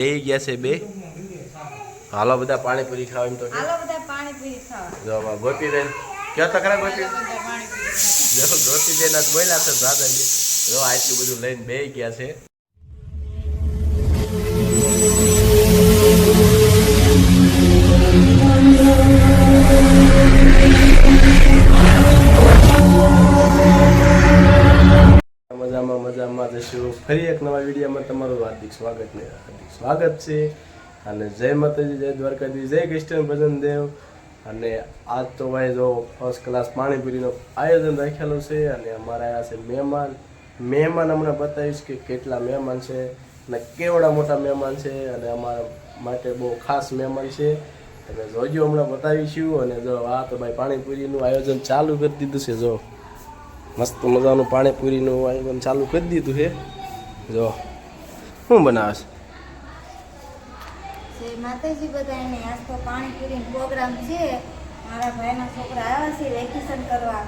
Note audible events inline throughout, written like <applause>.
બે ગયા છે બે. હાલો બધા પાણીપુરી ખાવા એમ તો. હાલો બધા પાણી પી ખાવા જો આમાં ગોપીબેન. કયો તો ખરા ગોપી જો આજ બોલ્યા છે દાદાજી. જો આટલું બધું લઈને બે ગયા છે. ફરી એક નવા વિડીયોમાં તમારું હાર્દિક સ્વાગત ને હાર્દિક સ્વાગત છે. અને જય માતાજી, જય દ્વારકાજી જય કૃષ્ણ, ભજન દેવ. અને આજ તો ભાઈ જો ફર્સ્ટ ક્લાસ પાણીપુરીનું આયોજન રાખેલું છે અને અમારા આવ્યા છે મહેમાન. મહેમાન હમણાં બતાવીશ કે કેટલા મહેમાન છે અને કેવડા મોટા મહેમાન છે અને અમારા માટે બહુ ખાસ મહેમાન છે. તમે જોજો હમણાં બતાવીશું અને જો આ તો ભાઈ પાણીપુરીનું આયોજન ચાલુ કરી દીધું છે જો. મસ્ત મજાનું પાણીપુરીનું આયોજન ચાલુ કરી દીધું છે. જો શું બનાવે માતાજી બધાને આજ તો પાણી પ્રોગ્રામ છે. મારા ભાઈના છોકરા આવ્યા છે વેકેશન કરવા.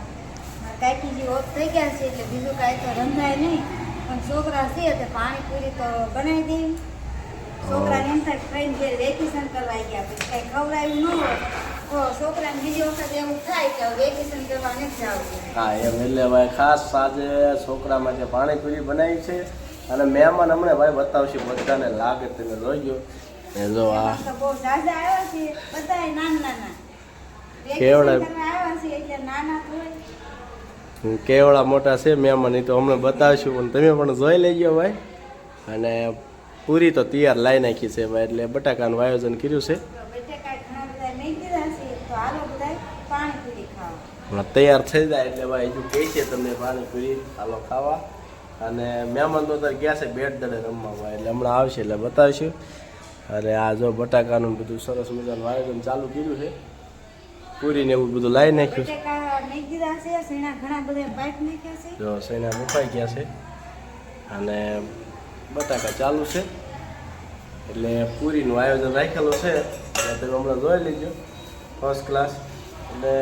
મારા કાકીજી ઓફ થઈ ગયા છે એટલે બીજું કાંઈ તો રંધાય નહીં. પણ છોકરા છે તો પાણીપુરી તો બનાવી દેવી છોકરાને એમ થાય ફ્રેન્ડ ઘેર વેકેશન કરવા ગયા પછી કાંઈ ખવડાવ્યું ન હોય. તો છોકરાને બીજી વખત એવું થાય કે વેકેશન કરવા નથી જવું હા એમ એટલે ખાસ આજે છોકરા માટે પાણીપુરી બનાવી છે. અને મહેમાન હમણાં ભાઈ બતાવશે બધાને લાગે તમે જોઈજો એ જો આ. કેવડા? કેવડા મોટા છે મહેમાન એ તો હમણાં બતાવશું પણ તમે પણ જોઈ લેજો ભાઈ. અને પૂરી તો તૈયાર લાવી નાખી છે ભાઈ એટલે બટાકાનું આયોજન કર્યું છે. તૈયાર થઈ જાય એટલે ભાઈ હજુ કહે છે તમને પાણીપુરી હાલો ખાવા. અને મહેમાન તો અત્યારે ગયા છે બેટ દડે રમવા ભાઈ એટલે હમણાં આવશે એટલે બતાવીશું. અને આ જો બટાકાનું બધું સરસ મજાનું આયોજન ચાલુ કર્યું છે. પૂરીને એવું બધું લાવી નાખ્યું છે. જો સૈના મુકાઈ ગયા છે. અને બટાકા ચાલુ છે. એટલે પૂરીનું આયોજન રાખેલું છે. એટલે તમે હમણાં જોઈ લીધો ફર્સ્ટ ક્લાસ એટલે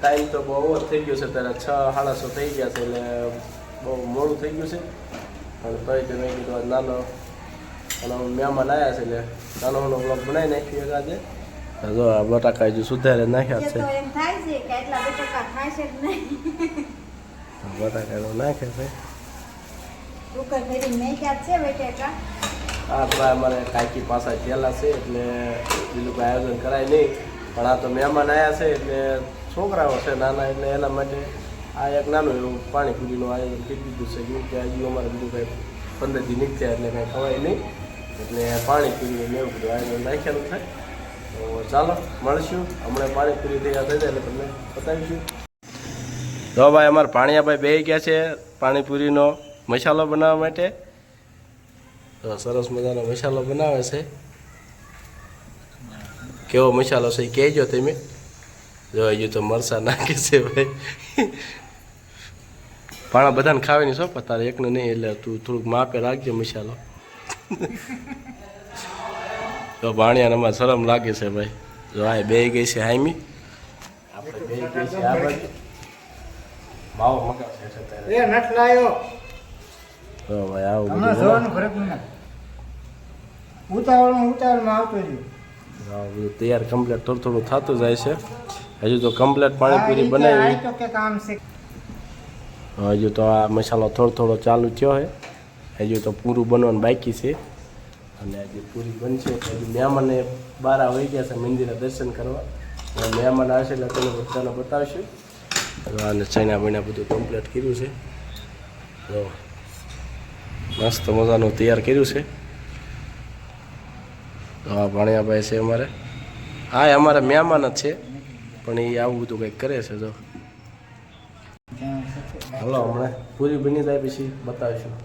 ટાઈમ તો બહુ ઓવર થઈ ગયો છે ત્યારે છ સાડા થઈ ગયા છે એટલે બહુ મોડું થઈ ગયું છે. અને તોય તમે કીધું આજ નાનો અને મહેમાન આવ્યા છે એટલે નાનો નાનો બ્લોગ બનાવી નાખ્યો એક આજે. જો આ બટાકા હજુ સુધારે નાખ્યા છે. તો બટેકા તો નાખે છે. આ થોડા અમારે કાકી પાસા થયેલા છે એટલે બીજું કોઈ આયોજન કરાય નહીં. પણ આ તો મહેમાન આવ્યા છે એટલે છોકરાઓ છે નાના એટલે એના માટે આ એક નાનું એવું પાણીપુરીનું આયોજન કરી દીધું છે. કેમ કે હજુ અમારે બીજું કંઈ પંદર દી નીકળ્યા એટલે કાંઈ ખવાય નહીં. એટલે પાણીપુરીનું એવું બધું આયોજન રાખેલું છે તો ચાલો, મળશું. હમણાં પાણીપુરી તૈયાર થઈ જાય એટલે તમને બતાવીશું. તો ભાઈ, અમારે પાણીયાભાઈ બે ગયા છે પાણીપુરીનો મસાલો બનાવવા માટે. તો સરસ મજાનો મસાલો બનાવે છે. કેવો મસાલો છે કહેજો તમે. જો હજુ તો મરસા નાખે છે ભાઈ. પણ બધાને ખાવાની શોખ પણ તારે એકને નહીં એટલે તું થોડુંક માપે રાખજો મસાલો. તો ભાણિયાને અમારે શરમ લાગે છે ભાઈ. જો આ બે ગઈ છે હાઈમી. આપણે બે ગઈ છે આ બાજુ. ભાવ મગાવશે એ નટ લાયો. તો ભાઈ આવું બધું જવાનું ફરક ઉતાવળમાં ઉતાવળમાં આવતો રહ્યો. બધું તૈયાર કમ્પ્લેટ થોડું થોડું થતું જાય છે. હજુ તો કમ્પ્લેટ પાણીપુરી બનાવી. કામ છે. હજુ તો આ મસાલો થોડો થોડો ચાલુ થયો છે. હજુ તો પૂરું બનવાનું બાકી છે. અને આજે પૂરી બનશે હજુ મહેમાને બારા હોઈ ગયા છે મંદિરે દર્શન કરવા. અને મહેમાન આવશે એટલે તેને બધાને બતાવશું. અને ચાઇના બૈના બધું કમ્પ્લીટ કર્યું છે. તો મસ્ત મજાનું તૈયાર કર્યું છે. આ ભાણિયાભાઈ છે અમારે. હા, એ અમારે મહેમાન જ છે. પણ એ આવું બધું કંઈક કરે છે, જો. હલો, હમણાં પૂરી બની જાય પછી બતાવીશું.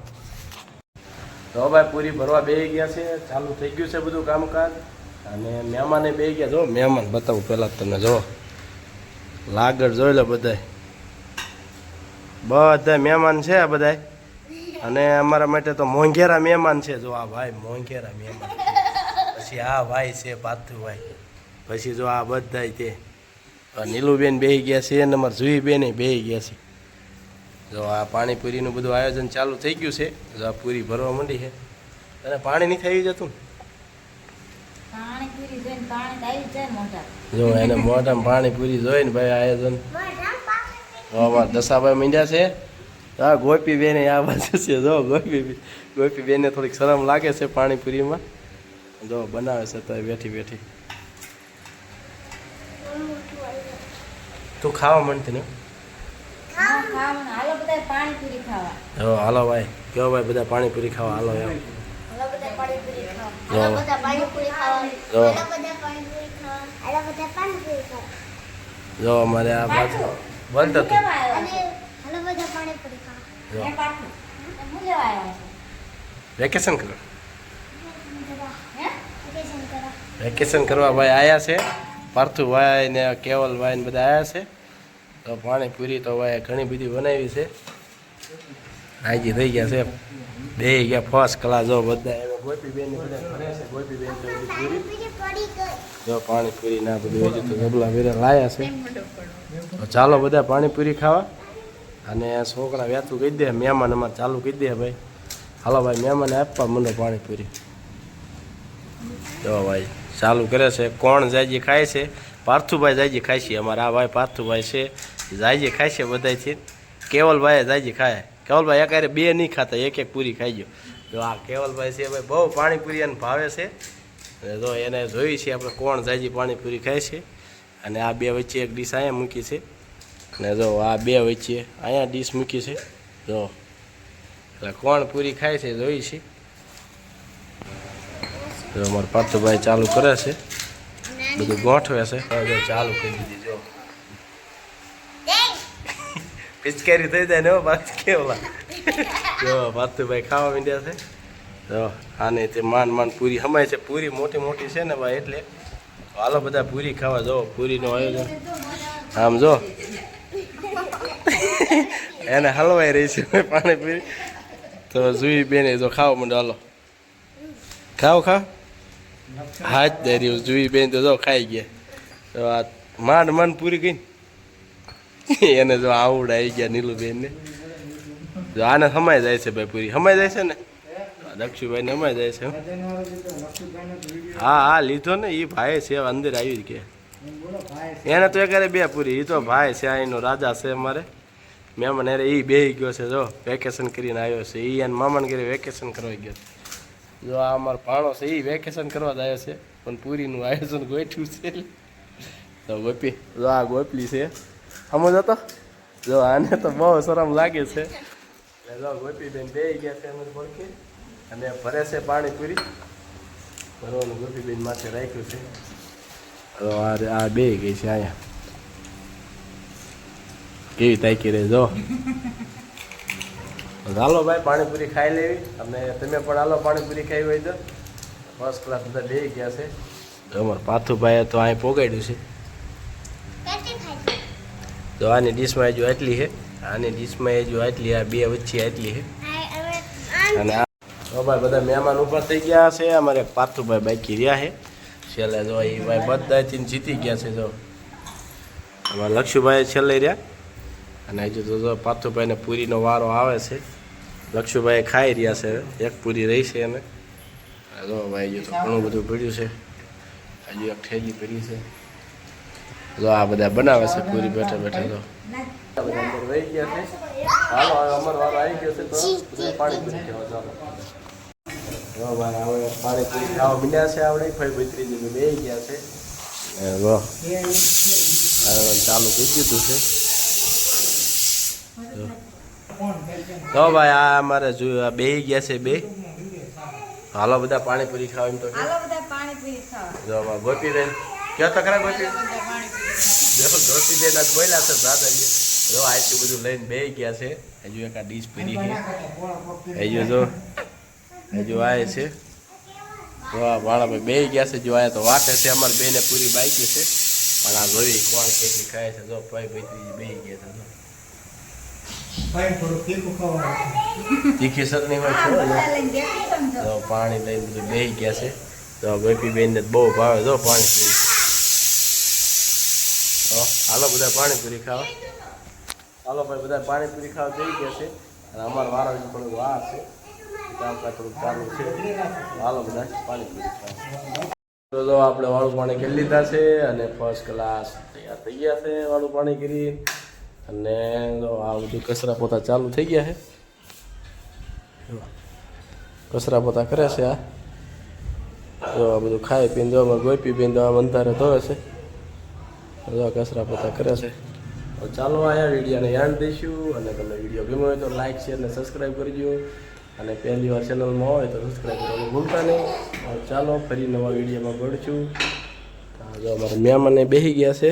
તો ભાઈ, પૂરી ભરવા બે ગયા છે, ચાલુ થઈ ગયું છે બધું કામકાજ. અને મહેમાને બે ગયા. જો, મહેમાન બતાવું પહેલાં તમને, જો. લાગડ જોઈ લો બધાય. બધા મહેમાન છે આ બધાય. અને અમારા માટે તો મોંઘેરા મહેમાન છે. જો, આ ભાઈ મોંઘેરા મહેમાન. પછી આ ભાઈ છે પાથુભાઈ પછી જો આ બધાય તે નીલુબેન બેહી ગયા છે અને અમારા જુહીબેન બેહી ગયા છે. જો આ પાણીપુરીનું બધું આયોજન ચાલુ થઈ ગયું છે જો આ પૂરી ભરવા માંડી છે. અને પાણી નહીં થઈ જતું? જ એને મોઢામાં પાણીપુરી જોઈને ભાઈ આયોજન. અમારા દશાભાઈ મીંડ્યા છે. હા ગોપી બેને આ બાજુ છે જો ગોપી ગોપી બેને થોડીક શરમ લાગે છે પાણીપુરીમાં. જો બનાવે છે તો બેઠી બેઠી. તું ખાવા માંડતી ને હા, હાલો બધા પાણીપુરી ખાવા. જો હાલો ભાઈ કયો ભાઈ બધા પાણીપુરી ખાવા હાલો એમ. હાલો બધા પાણીપુરી ખાવા. જો. બધા પાણીપુરી ખાવા. જો. બધા પાણીપુરી ખાવા. આલા બધા પાણીપુરી ખાવા. જો અમારે આ આવ્યા બધા પાછું? હું લેવા વેકેશન કરો. વેકેશન કરવા ભાઈ આયા છે. પાર્થુભાઈ ને કેવલભાઈ ને બધા આયા છે. તો પાણીપુરી તો ભાઈ ઘણી બધી બનાવી છે. હાજી થઈ ગયા છે. બે ગયા ફર્સ્ટ ક્લાસ જો બધા ગઈ જો પાણીપુરી ના બધું હોય તો ગબલા વેરા લાયા છે. તો ચાલો બધા પાણીપુરી ખાવા. અને છોકરા વ્યાતું કહી દે, મહેમાન અમારે ચાલુ કહી દે ભાઈ. હાલો ભાઈ, મહેમાને આપવા મને પાણીપુરી જો ભાઈ, ચાલુ કરે છે. કોણ જાયજી ખાય છે? પાર્થુભાઈ જાયજી ખાય છે. અમારા આ ભાઈ પાર્થુભાઈ છે. જાયજી ખાય છે કેવલભાઈએ કેવલભાઈ જાયજી ખાય. કેવલભાઈ એકારે બે નહીં ખાતા, એક એક પૂરી ખાઈ ગયો. જો આ કેવલભાઈ છે ભાઈ, બહુ પાણીપુરી એને ભાવે છે. જો એને જોઈ છે આપણે કોણ જાયજી પાણીપુરી ખાય છે. અને આ બે વચ્ચે એક ડીશ અહીંયા મૂકી છે. અને જો આ બે વચ્ચે અહીંયા ડીશ મૂકી છે. જો, એટલે કોણ પૂરી ખાય છે જોઈ છે. અમારો અમારા પાર્થુભાઈ ચાલુ કરે છે. બધું ગોઠવે છે. ચાલુ કરી દીધી જો પિચકારી થઈ જાય ને હો પાછું કેવલા જો ભાઈ ખાવા માંડ્યા છે જો આને તે માન માન પૂરી હમાય છે પૂરી મોટી મોટી છે ને ભાઈ એટલે હાલો બધા પૂરી ખાવા જો પૂરીનું આયોજન આમ જો એને હલવાઈ રહી છે પાણી પૂરી તો જુઈ બેને જો ખાવ માંડો હાલો ખાવ ખા હાથ દઈ રહ્યું જુઈ બેન તો જો ખાઈ ગયા તો આ માંડ માંડ પૂરી ગઈ <laughs> એને જો આવડ આવી ગયા નીલુબેન ને જો આને સમાઈ જાય છે ભાઈ પૂરી. સમાઈ જાય છે ને? દક્ષુભાઈ ને હમાઈ જાય છે, હા. હા લીધો ને એ ભાઈ છે અંદર આવી ગયા. એને તો એકારે બે પૂરી. એ તો ભાઈ છે અહીંનો રાજા છે અમારે. મહેમાન અરે એ બેહી ગયો છે, જો વેકેશન કરીને આવ્યો છે. એ એને મામાને ઘરે વેકેશન કરવા ગયો જો, આ અમારો ભાણો છે એ વેકેશન કરવા જ આવ્યો છે. પણ પૂરીનું આયોજન ગોઠ્યું છે. તો ગોપી, જો, આ ગોપલી છે. સમજ હતો? જો આને તો બહુ શરમ લાગે છે. એટલે જો ગોપી બેન બે ગયા છે એમ પડખે અને ભરે છે પાણી પૂરી. ભરવાનું ગોપી બેન માથે રાખ્યું છે. તો આ બે ગઈ છે અહીંયા. કેવી તાકી રે, જો. હાલો ભાઈ, પાણીપુરી ખાઈ લેવી. અને તમે પણ હાલો, પાણીપુરી ખાઈ હોય તો ફર્સ્ટ ક્લાસ બધા બે ગયા છે. અમારે પાથુભાઈએ તો અહીં પોગાડ્યું છે. તો આની ડીશમાં હજુ આટલી છે. આની ડીશમાં હજુ આટલી, આ બે વચ્ચે આટલી છે. અને તો ભાઈ બધા મહેમાન ઊભા થઈ ગયા છે. અમારે પાર્થુભાઈ બાકી રહ્યા છે. છેલ્લે જો એ ભાઈ બધાથી જીતી ગયા છે જો. અમારા લક્ષુભાઈ છેલ્લે રહ્યા. અને હજુ તો જો પાર્થુભાઈને પૂરીનો વારો આવે છે. લક્ષુભાઈ ખાઈ રહ્યા છે એક પૂરી રહી છે એને. જો ભાઈ હજુ તો ઘણું બધું પડ્યું છે. હજુ એક થેલી પડી છે. જો આ બધા બનાવે છે પૂરી બેઠા બેઠા જો બધા વહી ગયા છે હાલો હવે અમારો વારો આવી ગયો છે તો. પાણીપુરી ખાવા મીડ્યા છે આપણે ફઈ ભત્રીજી બે ગયા છે ચાલુ કરી દીધું છે. તો ભાઈ આ અમારે જો બે ગયા છે બે. હાલો બધા પાણીપુરી ખાવા એમ તો. હાલો બધા પાણીપુરી ખાવા. જો અમારા ગોપીબેન કયો તકરા ખરા ગોપી જો બોલ્યા છે દાદાજી જો આટલું બધું લઈને બે ગયા છે. હજુ એક આ ડીશ પડી છે. હજુ જો હજુ આવે છે. આ ભાણાભાઈ બે ગયા છે જો આયા તો વાટે છે અમારે બેને પૂરી બાકી છે. પણ આ જોઈ કોણ કેટલી ખાય છે. જો ભાઈ ભાઈ બે ગયા છે જો. તીખું ચટણી હોય જો. પાણી લઈને બધું બેહી ગયા છે. તો ગોપી બેન ને બહુ ભાવે. જો પાણી પી તો હાલો બધા પાણીપુરી ખાવા હાલો, ભાઈ બધા પાણીપુરી ખાવા જઈ ગયા છે. અને અમારો વારો થોડુંક વાર છે. કામકાજ થોડુંક ચાલુ છે. હાલો બધા પાણીપુરી ખાવા તો આપણે વાળું પાણી કરી લીધા છે અને ફર્સ્ટ ક્લાસ તૈયાર થઈ ગયા છે વાળું પાણી કરી અને આ બધું કચરા પોતા ચાલુ થઈ ગયા છે. કચરા પોતા કરે છે આ. જો, આ બધું ખાઈ પીને જો ગોપી પીને આમ અંધારે ધોવે છે. કચરા પોતા કરે છે. તો ચાલો આયા વિડીયોને યાદ દઈશું અને તમને વીડિયો ગમ્યો હોય તો લાઈક, શેર અને સબસ્ક્રાઈબ કરજો. અને પહેલી વાર ચેનલમાં હોય તો સબસ્ક્રાઈબ કરવાનું ભૂલતા નહીં. ચાલો ફરી નવા વિડીયોમાં મળશું. તો જો અમારા મહેમાને બેસી ગયા છે.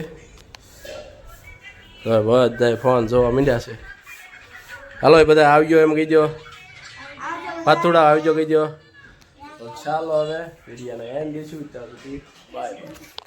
બધા ફોન જોવા મીંડ્યા છે. હાલો એ બધા આવજો એમ કહી દો. પાથુડા આવજો કહી દો. ચાલો હવે વિડીયોને એન્ડ દઈશું ત્યાં સુધી. Bye bye.